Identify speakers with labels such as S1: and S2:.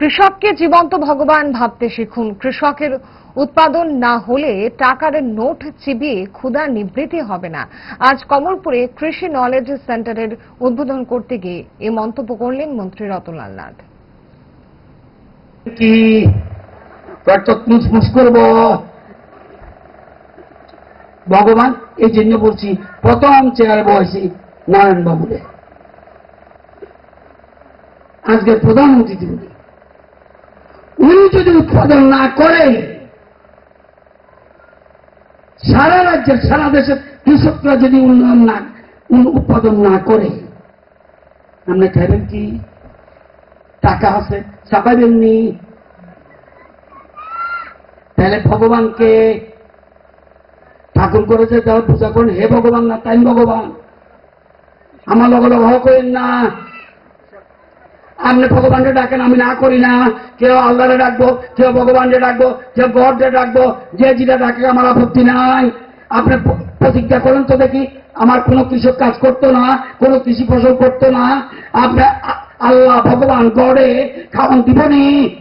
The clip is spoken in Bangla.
S1: কৃষককে জীবন্ত ভগবান ভাবতে শিখুন। কৃষকের উৎপাদন না হলে টাকার নোট চিবিয়ে ক্ষুধা নিবৃত্তি হবে না। আজ কমলপুরে কৃষি নলেজ সেন্টারের উদ্বোধন করতে গিয়ে এ মন্তব্য করলেন মন্ত্রী রতনলাল নাথ।
S2: কি করব? ভগবান, এই জন্য বলছি, প্রথম চেয়ারে বয়সী নারায়ণ বাবুরে আজকের প্রধানমন্ত্রী তিনি। উনি যদি উৎপাদন না করেন সারা রাজ্যের, সারা দেশের কৃষকরা যদি উন্নয়ন না উৎপাদন না করে, আমরা খাইবেন কি? টাকা আছে চাপাইবেননি তাহলে ভগবানকে ঠাকুর করে যে যারা পূজা করেন। হে ভগবান, না, তাই ভগবান। আমার লগে লগ করেন না। আপনি ভগবানকে ডাকেন, আমি না করি না। কেউ আল্লাহরে ডাকবো, কেউ ভগবানকে ডাকবো, কেউ গডকে ডাকবো, যে যেটা ডাকে আমার আপত্তি নাই। আপনি প্রতিজ্ঞা করেন তো দেখি, আমার কোনো কৃষক কাজ করতো না, কোনো কৃষি ফসল করতো না। আপনি আল্লাহ ভগবান গড়ে খাওয়ান দিবনি।